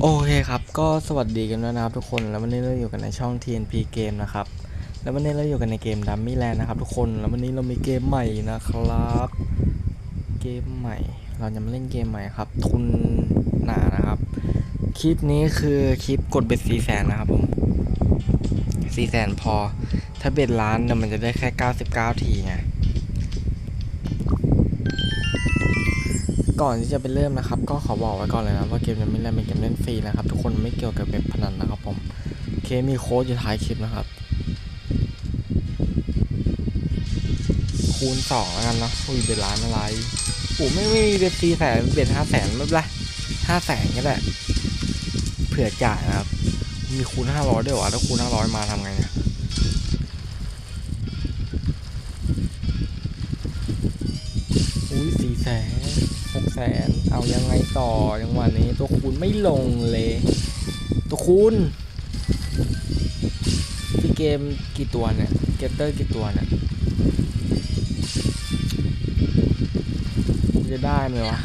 โอเคครับ ก็สวัสดีกันด้วยนะครับทุกคนแล้ววันนี้เราอยู่กันในช่อง TNP Game นะครับ แล้ววันนี้เราอยู่กันในเกม Dummy Land นะครับทุกคนแล้ววันนี้เรามีเกมใหม่นะครับ เกมใหม่ เราจะมาเล่นเกมใหม่ครับ ทุนหนานะครับ คลิปนี้คือคลิปกดเบ็ด4แสนนะครับผม4แสนพอ ถ้าเบ็ดล้านเนี่ยมันจะได้แค่99ทีไง ก่อนที่จะไปเริ่มนะครับ ก็ขอบอกไว้ก่อนเลยนะว่าเกมนี้ไม่เล่นเป็นเกมเล่นฟรีนะครับ ทุกคนไม่เกี่ยวกับเว็บพนันนะครับผมเคมีโค้ดอยู่ท้ายคลิปนะครับ คูณสองแล้วกันนะอุ้ยเป็นล้านอะไรอู้ไม่ไม่มีเบ็ดสี่แสนเบ็ดห้าแสนไม่เป็นไรห้าแสนก็ได้เผื่อจ่ายนะครับ มีคูณห้าร้อยด้วยวะถ้าคูณห้าร้อยมาทำไงเนี่ยอุ้ยสี่แสน แสนเอายังไงต่อยังวันนี้ตัวคูณไม่ลงเลย ตัวคูณที่เกมกี่ตัวเนี่ยเกมเตอร์กี่ตัวเนี่ยจะได้ไหมวะ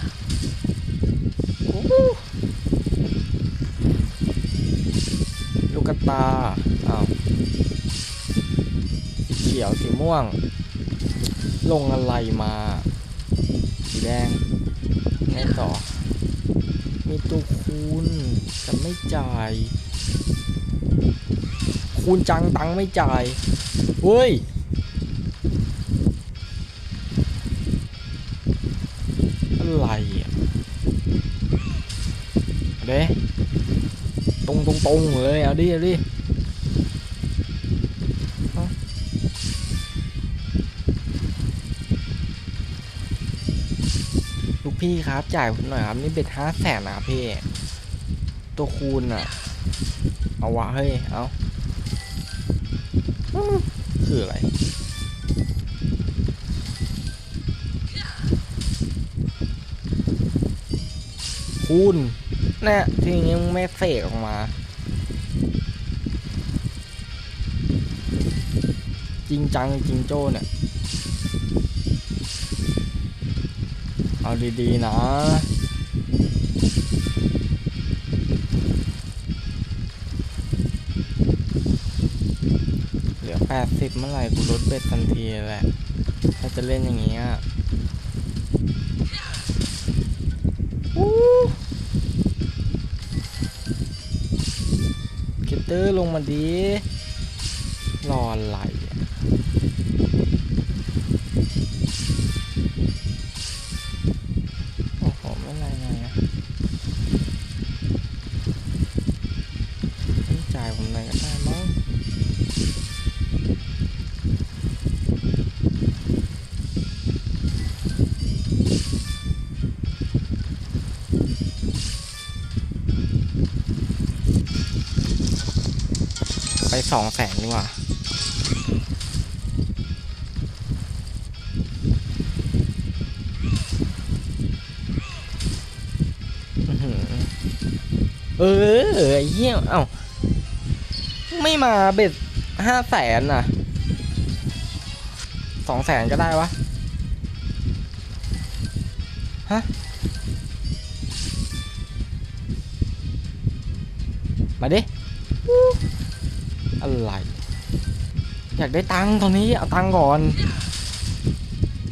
ลูกกระตาอ้าวสีเขียวสีม่วง ลงอะไรมา สีแดง ไงต่อ มีตัวคูณแต่ไม่จ่าย คูณจังตังไม่จ่ายเฮ้ยอะไรอะเด้ตรงตรงตรงเลย เอาดิ เอาดิ พี่ครับจ่ายผมหน่อยครับ นี่เบ็ดห้าแสนนะครับพี่ ตัวคูณอะ เอาวะเฮ้ย เอาคืออะไรคูณเนี่ยทีนี้มึงไม่เสกออกมา จริงจังจริงโจ้เนี่ย เอาดีๆนะ เหลือ80เมื่อไหร่กูลดเบ็ดทันทีแหละ ถ้าจะเล่นอย่างนี้อะอู้เกตเตอร์ลงมาดีรออะไรอ่ ไปสองแสนดีกว่าเออไอ้เหี้ยเอ้า ไม่มาเบ็ดห้าแสนน่ะสองแสนก็ได้วะ ฮะ มาดิ อะไร อยากได้ตังค์ตอนนี้ เอาตังค์ก่อน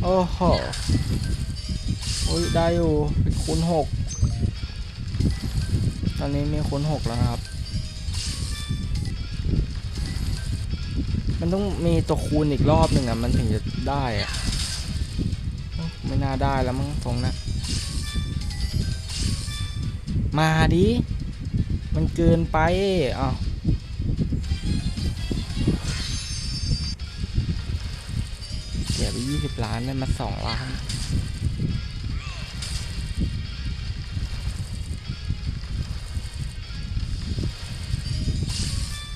โอ้โหโอ้ยได้อยู่เป็นคูณหก ตอนนี้มีคูณหกแล้วครับ มันต้องมีตัวคูณอีกรอบหนึ่งอะ มันถึงจะได้อะ ไม่น่าได้แล้วมั้งตรงนะ มาดิ มันเกินไปอ้าวเสียไปยี่สิบล้านได้มาสองล้าน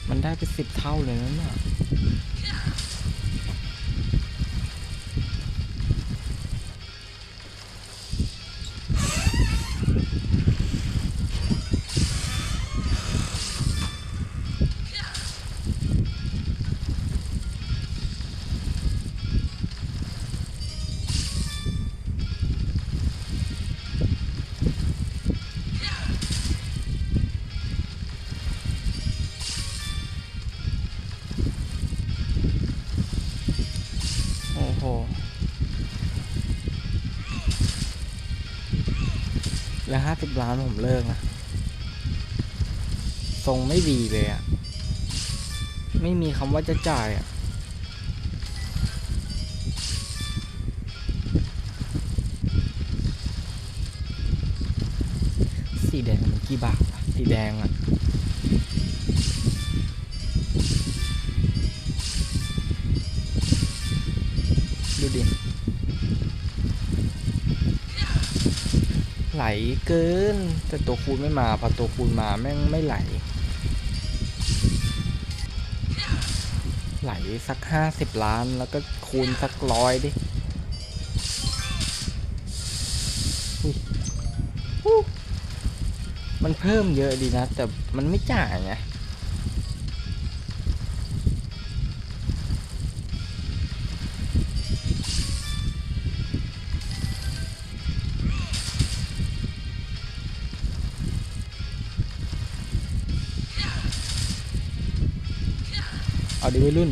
มันได้ไปสิบเท่าเลยนั่น โหแล้วห้าสิบล้านผมเลิกนะ ทรงไม่ดีเลยอะไม่มีคำว่าจะจ่ายอะสีแดงมันกี่บาทสีแดงอะ ไหลเกิน แต่ตัวคูณไม่มา พอตัวคูณมาแม่งไม่ไหล ไหลสักห้าสิบล้านแล้วก็คูณสักร้อยดิมันเพิ่มเยอะดีนะ แต่มันไม่จ่ายไง ดิวัยรุ่น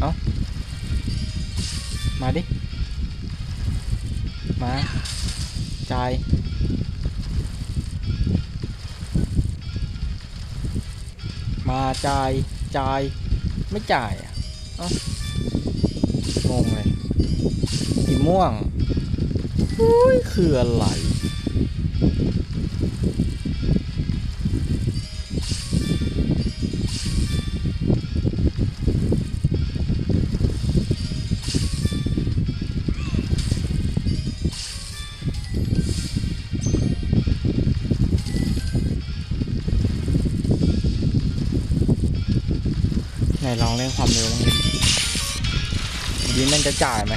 เอามาดิ มาจ่ายมาจ่ายจ่ายไม่จ่ายอะเอ้างงเลยสีม่วงอุ้ยคืออะไร ลองเล่นความเร็วบ้างดิดีมันจะจ่ายไหม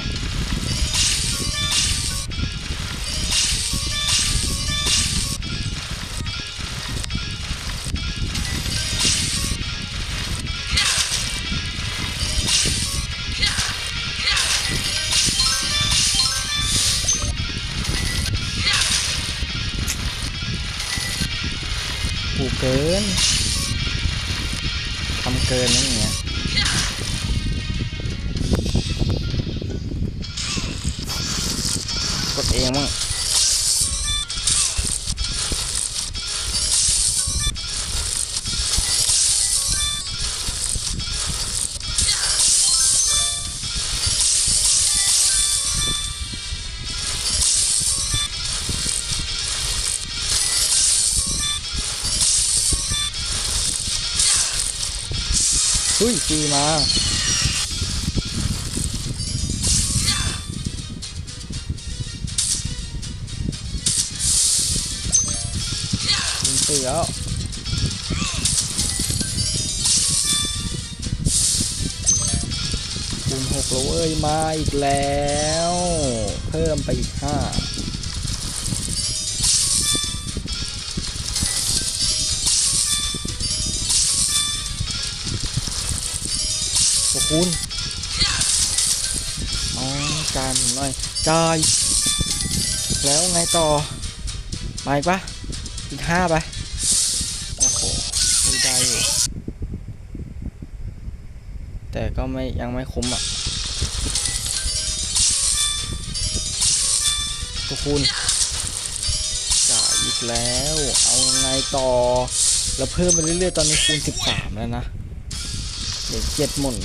ผูเกินทำเกินนั่นองเงี้ย กดเองมั้ง เฮ้ยฟีมายิงเสือแล้วคูณหกแล้วเว้ยมาอีกแล้ว เพิ่มไปอีกห้า คุณอ๋อจานหน่อยจายแล้วไงต่อมาอีกปะอีกห้าไปโอ้โหไม่ได้อยู่แต่ก็ไม่ยังไม่คุ้มอะทุกคุณจ่ายอีกแล้ว เอาไงต่อ แล้วเพิ่มไปเรื่อยๆ ตอนนี้คูณ 13 แล้วนะ เดี๋ยวเจ็ดหมุน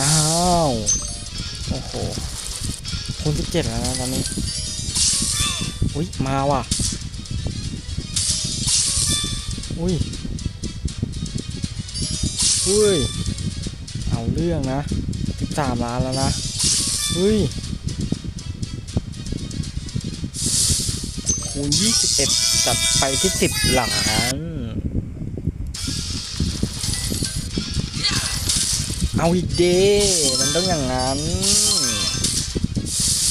อ้าว โอ้โหคูณสิบเจ็ดแล้วนะตอนนี้ อุ้ยมาว่ะ อุ้ย อุ้ย เอาเรื่องนะสิบสามล้านแล้วนะ อุ้ย คูณยี่สิบเอ็ดจัดไปที่สิบล้าน เอาอีกเดมันต้องอย่างนั้น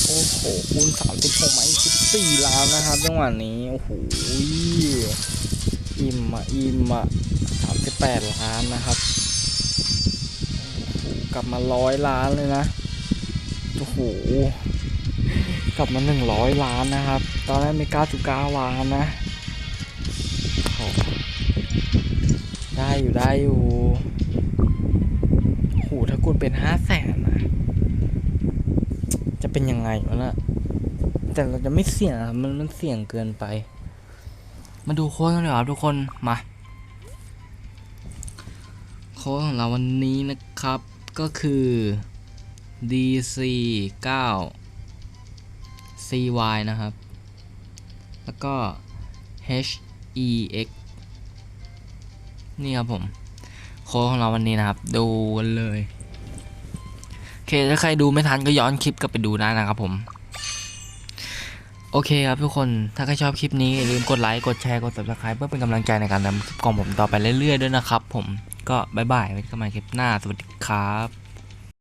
โอ้โห คูณสามสิบหกมาอีกสิบสี่ล้านนะครับจังหวะนี้ โอ้โห อิ่มอะอิ่มอะสามสิบแปดล้านนะครับโอ้โหกลับมาร้อยล้านเลยนะ โอ้โห กลับมาหนึ่งร้อยล้านนะครับ ตอนแรกมีเก้าจุดเก้าล้านนะโอ้ได้อยู่ได้อยู่ หถ้าคุณเป็นห้าแสนนะจะเป็นยังไงวะนะแต่เราจะไม่เสี่ยงมันมันเสี่ยงเกินไป มาดูโค้ดกันเลยครับทุกคนมาโค้ดของเราวันนี้นะครับก็คือ DC 9 CY นะครับ แล้วก็ HEX นี่ครับผม ค้ดของเราวันนี้นะครับ ดูกันเลยโอเคถ้าใครดูไม่ทันก็ย้อนคลิปกลับไปดูได้นะครับผม โอเคครับทุกคนถ้าใครชอบคลิปนี้อย่าลืมกดไลค์กดแชร์กด subscribe เพื่อเป็นกำลังใจในการทำคลิปของผมต่อไปเรื่อยๆด้วยนะครับ ผมก็บายบายไว้กันใหม่คลิปหน้าสวัสดีครับ